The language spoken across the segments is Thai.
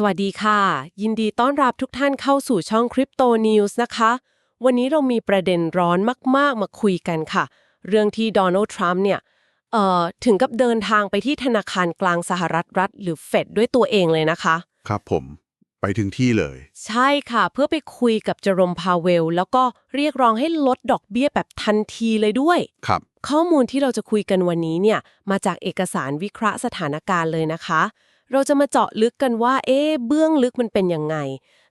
สวัสดีค่ะ ยินดีต้อนรับทุกท่านเข้าสู่ช่อง Crypto News นะคะ วันนี้เรามีประเด็นร้อนมาก ๆ มาคุยกันค่ะ เรื่องที่โดนัลด์ทรัมป์เนี่ยเอ่อถึงกับเดินทางไปที่ธนาคารกลางสหรัฐรัฐ หรือเฟดด้วยตัวเองเลยนะคะ ครับผม ไปถึงที่เลย ใช่ค่ะ เพื่อไปคุยกับเจอโรมพาเวล แล้วก็เรียกร้องให้ลดดอกเบี้ยแบบทันทีเลยด้วย ครับ ข้อมูลที่เราจะคุยกันวันนี้เนี่ยมาจากเอกสารวิเคราะห์สถานการณ์เลยนะคะ เราจะมาเจาะลึกกันว่า เอ๊ะเบื้องลึกมันเป็นยังไง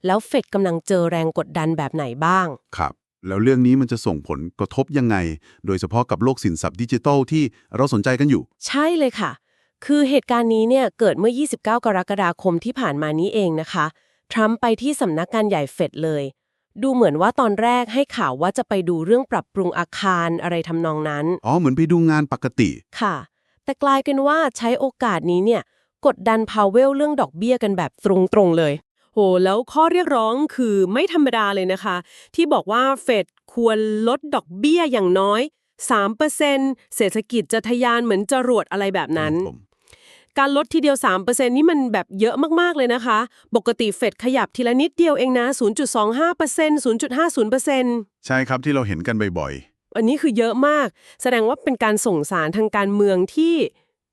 แล้วเฟดกำลังเจอแรงกดดันแบบไหนบ้าง ครับ แล้วเรื่องนี้มันจะส่งผลกระทบยังไง โดยเฉพาะกับโลกสินทรัพย์ดิจิทัลที่เราสนใจกันอยู่ ใช่เลยค่ะ คือเหตุการณ์นี้เนี่ยเกิดเมื่อ 29 กรกฎาคมที่ผ่านมานี้เองนะคะ ทรัมป์ไปที่สำนักงานใหญ่เฟดเลย ดูเหมือนว่าตอนแรกให้ข่าวว่าจะไปดูเรื่องปรับปรุงอาคารอะไรทำนองนั้น อ๋อ เหมือนไปดูงานปกติ ค่ะ แต่กลายเป็นว่าใช้โอกาสนี้เนี่ย กดดันพาวเวลเรื่องดอกเบี้ยกันแบบตรงๆเลย โห แล้วข้อเรียกร้องคือไม่ธรรมดาเลยนะคะ ที่บอกว่าเฟดควรลดดอกเบี้ยอย่างน้อย 3%เศรษฐกิจจะทะยานเหมือนจรวดอะไรแบบนั้นผมการลดทีเดียว 3%นี่มันแบบเยอะมาก ๆ เลยนะคะ ปกติเฟดขยับทีละนิดเดียวเองนะ 0.25% 0.50%ใช่ครับที่เราเห็นกันบ่อยอันนี้คือเยอะมาก แสดงว่าเป็นการส่งสารทางการเมืองที่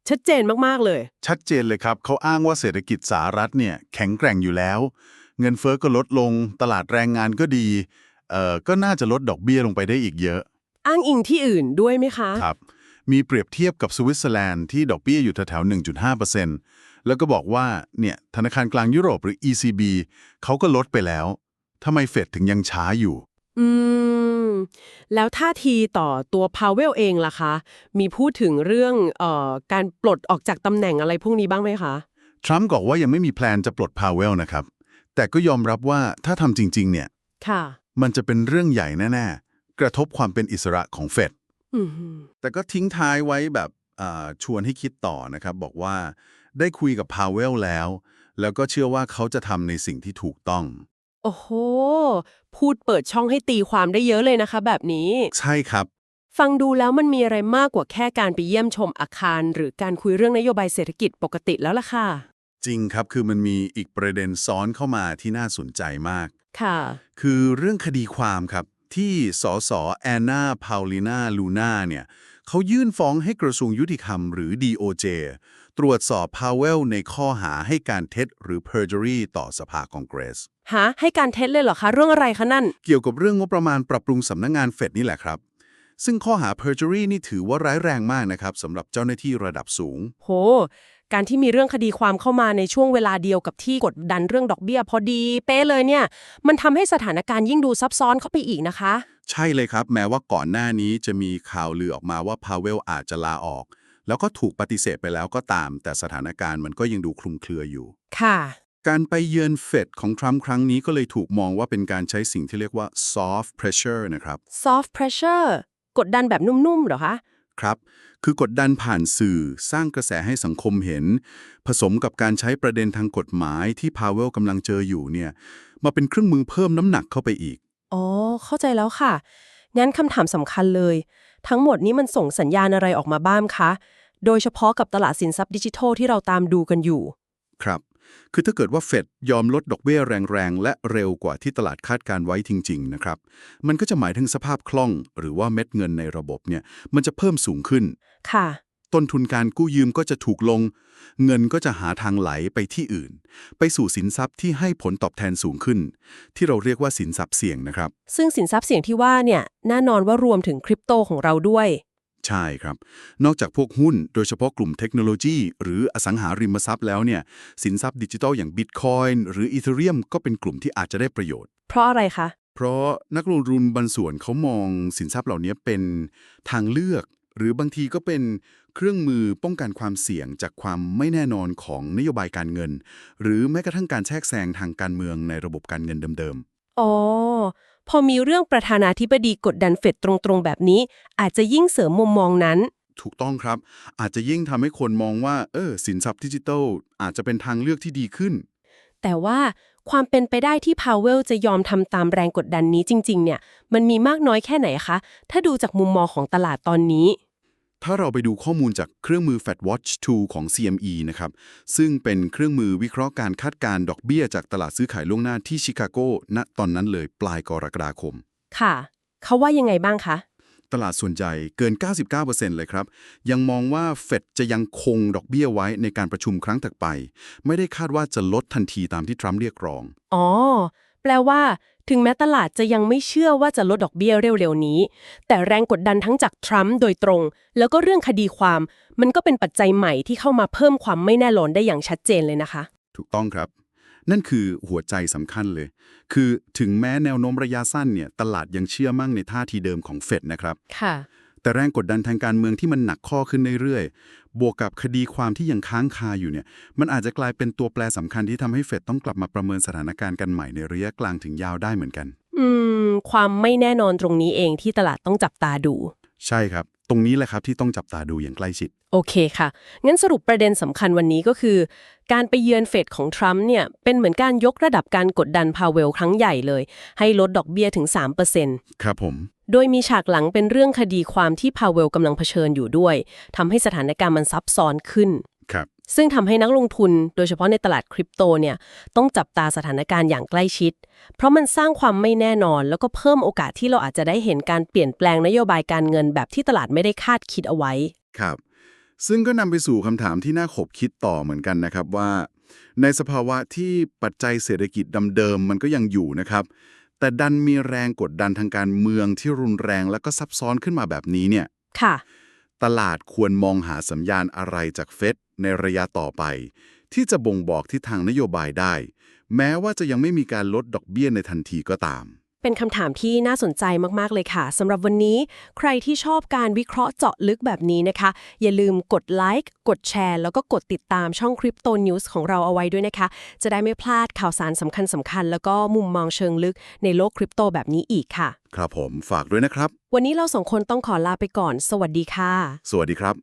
ชัดเจนมาก ๆ เลยๆชัดเจนเลยครับ เขาอ้างว่าเศรษฐกิจสหรัฐเนี่ยแข็งแกร่งอยู่แล้ว เงินเฟ้อก็ลดลง ตลาดแรงงานก็ดี เอ่อ ก็น่าจะลดดอกเบี้ยลงไปได้อีกเยอะ อ้างอิงที่อื่นด้วยไหมคะ ครับ มีเปรียบเทียบกับสวิตเซอร์แลนด์ที่ดอกเบี้ยอยู่แถวๆ1.5%แล้วก็บอกว่า เนี่ย ธนาคารกลางยุโรปหรือ ECB เขาก็ลดไปแล้วทำไมเฟดถึงยังช้าอยู่ อืม แล้วท่าทีต่อตัวพาวเวลเองล่ะคะ มีพูดถึงเรื่องเอ่อการปลดออกจากตำแหน่งอะไรพวกนี้บ้างไหมคะ ทรัมป์บอกว่ายังไม่มีแพลนจะปลดพาวเวลนะครับ แต่ก็ยอมรับว่าถ้าทำจริง ๆ เนี่ย ค่ะ มันจะเป็นเรื่องใหญ่แน่ๆ กระทบความเป็นอิสระของเฟด อืม แต่ก็ทิ้งท้ายไว้แบบอ่าชวนให้คิดต่อนะครับ บอกว่าได้คุยกับพาวเวลแล้ว แล้วก็เชื่อว่าเขาจะทำในสิ่งที่ถูกต้อง โอ้โห พูดเปิดช่องให้ตีความได้เยอะเลยนะคะ แบบนี้ ใช่ครับ ฟังดูแล้วมันมีอะไรมากกว่าแค่การไปเยี่ยมชมอาคาร หรือการคุยเรื่องนโยบายเศรษฐกิจปกติแล้วล่ะค่ะ จริงครับคือมันมีอีกประเด็นซ้อนเข้ามาที่น่าสนใจมาก ค่ะ คือเรื่องคดีความครับ ที่สสแอนนาพาวลินาลูนาเนี่ยเขายื่นฟ้องให้กระทรวงยุติธรรมหรือ DOJ ตรวจสอบพาวเวลในข้อหาให้การเท็จหรือ perjury ต่อสภาคองเกรส ฮะให้การเท็จเลยเหรอคะ เรื่องอะไรคะนั่น เกี่ยวกับเรื่องงบประมาณปรับปรุงสำนักงงานเฟดนี่แหละครับ ซึ่งข้อหา perjury นี่ถือว่าร้ายแรงมากนะครับสำหรับเจ้าหน้าที่ระดับสูง โห การที่มีเรื่องคดีความเข้ามาในช่วงเวลาเดียวกับที่กดดันเรื่องดอกเบี้ยพอดี เป๊ะเลยเนี่ย มันทำให้สถานการณ์ยิ่งดูซับซ้อนเข้าไปอีกนะคะ ใช่เลยครับ แม้ว่าก่อนหน้านี้จะมีข่าวลือออกมาว่าพาวเวลอาจจะลาออก แล้วก็ถูกปฏิเสธไปแล้วก็ตาม แต่สถานการณ์มันก็ยังดูคลุมเครืออยู่ ค่ะ การไปเยือนเฟดของทรัมป์ครั้งนี้ก็เลยถูกมองว่าเป็นการใช้สิ่งที่เรียกว่า soft pressure นะครับ soft pressure กดดันแบบนุ่มๆเหรอคะ ครับ คือกดดันผ่านสื่อสร้างกระแสให้สังคมเห็น ผสมกับการใช้ประเด็นทางกฎหมายที่พาวเวลกำลังเจออยู่เนี่ย มาเป็นเครื่องมือเพิ่มน้ำหนักเข้าไปอีก อ๋อ เข้าใจแล้วค่ะ งั้นคำถามสำคัญเลย ทั้งหมดนี้มันส่งสัญญาณอะไรออกมาบ้างคะ โดยเฉพาะกับตลาดสินทรัพย์ดิจิทัลที่เราตามดูกันอยู่ ครับ คือถ้าเกิดว่าเฟดยอมลดดอกเบี้ยแรงๆ และเร็วกว่าที่ตลาดคาดการไว้จริงๆนะครับ มันก็จะหมายถึงสภาพคล่อง หรือว่าเม็ดเงินในระบบเนี่ยมันจะเพิ่มสูงขึ้น ค่ะ ต้นทุนการกู้ยืมก็จะถูกลง เงินก็จะหาทางไหลไปที่อื่น ไปสู่สินทรัพย์ที่ให้ผลตอบแทนสูงขึ้น ที่เราเรียกว่าสินทรัพย์เสี่ยงนะครับ ซึ่งสินทรัพย์เสี่ยงที่ว่าเนี่ยแน่นอนว่ารวมถึงคริปโตของเราด้วย ใช่ครับ นอกจากพวกหุ้นโดยเฉพาะกลุ่มเทคโนโลยีหรืออสังหาริมทรัพย์แล้วเนี่ยสินทรัพย์ดิจิทัลอย่างบิตคอยน์หรืออีเธเรียมก็เป็นกลุ่มที่อาจจะได้ประโยชน์ เพราะอะไรคะ เพราะนักลงทุนบางส่วนเขามองสินทรัพย์เหล่านี้เป็นทางเลือก หรือบางทีก็เป็นเครื่องมือป้องกันความเสี่ยงจากความไม่แน่นอนของนโยบายการเงิน หรือแม้กระทั่งการแทรกแซงทางการเมืองในระบบการเงินเดิมอ๋อ พอมีเรื่องประธานาธิบดีกดดันเฟดตรงๆ แบบนี้ อาจจะยิ่งเสริมมุมมองนั้นๆถูกต้องครับ อาจจะยิ่งทำให้คนมองว่า เออ สินทรัพย์ดิจิทัล อาจจะเป็นทางเลือกที่ดีขึ้น แต่ว่าความเป็นไปได้ที่พาวเวลจะยอมทำตามแรงกดดันนี้จริง ๆ เนี่ย มันมีมากน้อยแค่ไหนคะ ถ้าดูจากมุมมองของตลาดตอนนี้ ถ้าเราไปดูข้อมูลจากเครื่องมือ FedWatch 2 ของ CME นะครับ ซึ่งเป็นเครื่องมือวิเคราะห์การคาดการณ์ดอกเบี้ยจากตลาดซื้อขายล่วงหน้าที่ชิคาโกณตอนนั้นเลยปลายกรกฎาคม ค่ะ เขาว่ายังไงบ้างคะ ตลาดส่วนใหญ่เกิน 99%เลยครับ ยังมองว่าเฟดจะยังคงดอกเบี้ยไว้ในการประชุมครั้งถัดไป ไม่ได้คาดว่าจะลดทันทีตามที่ทรัมป์เรียกร้อง อ๋อ แปลว่า ถึงแม้ตลาดจะยังไม่เชื่อว่าจะลดดอกเบี้ยเร็วๆนี้ แต่แรงกดดันทั้งจากทรัมป์โดยตรง แล้วก็เรื่องคดีความ มันก็เป็นปัจจัยใหม่ที่เข้ามาเพิ่มความไม่แน่นอนได้อย่างชัดเจนเลยนะคะ ถูกต้องครับ นั่นคือหัวใจสำคัญเลย คือถึงแม้แนวโน้มระยะสั้นเนี่ยตลาดยังเชื่อมั่งในท่าทีเดิมของเฟดนะครับ ค่ะ แต่แรงกดดันทางการเมืองที่มันหนักข้อขึ้นเรื่อยๆ บวกกับคดีความที่ยังค้างคาอยู่เนี่ย มันอาจจะกลายเป็นตัวแปรสำคัญที่ทำให้เฟดต้องกลับมาประเมินสถานการณ์กันใหม่ในระยะกลางถึงยาวได้เหมือนกัน อืม ความไม่แน่นอนตรงนี้เองที่ตลาดต้องจับตาดู ใช่ครับ ตรงนี้แหละครับที่ต้องจับตาดูอย่างใกล้ชิด โอเคค่ะ งั้นสรุปประเด็นสำคัญวันนี้ก็คือ การไปเยือนเฟดของทรัมป์เนี่ย เป็นเหมือนการยกระดับการกดดันพาเวลครั้งใหญ่เลย ให้ลดดอกเบี้ยถึง3%ครับผม โดยมีฉากหลังเป็นเรื่องคดีความที่พาเวลกำลังเผชิญอยู่ด้วยทำให้สถานการณ์มันซับซ้อนขึ้น ครับ ซึ่งทำให้นักลงทุนโดยเฉพาะในตลาดคริปโตเนี่ยต้องจับตาสถานการณ์อย่างใกล้ชิด เพราะมันสร้างความไม่แน่นอน แล้วก็เพิ่มโอกาสที่เราอาจจะได้เห็นการเปลี่ยนแปลงนโยบายการเงินแบบที่ตลาดไม่ได้คาดคิดเอาไว้ ครับ ซึ่งก็นำไปสู่คำถามที่น่าขบคิดต่อเหมือนกันนะครับว่า ในสภาวะที่ปัจจัยเศรษฐกิจเดิมๆมันก็ยังอยู่นะครับ แต่ดันมีแรงกดดันทางการเมืองที่รุนแรงแล้วก็ซับซ้อนขึ้นมาแบบนี้เนี่ย ค่ะ ตลาดควรมองหาสัญญาณอะไรจากเฟดในระยะต่อไป ที่จะบ่งบอกทิศทางนโยบายได้ แม้ว่าจะยังไม่มีการลดดอกเบี้ยในทันทีก็ตาม เป็นคำถามที่น่าสนใจมาก ๆ เลยค่ะสำหรับวันนี้ ใครที่ชอบการวิเคราะห์เจาะลึกแบบนี้นะคะ อย่าลืมกดไลค์กดแชร์ แล้วก็กดติดตามช่อง Crypto News ของเราเอาไว้ด้วยนะคะ จะได้ไม่พลาดข่าวสารสำคัญสคัญๆแล้วก็มุมมองเชิงลึกในโลกคริปโตแบบนี้อีกค่ะ ครับผมฝากด้วยนะครับ วันนี้เราสองคนต้องขอลาไปก่อน สวัสดีค่ะ สวัสดีครับ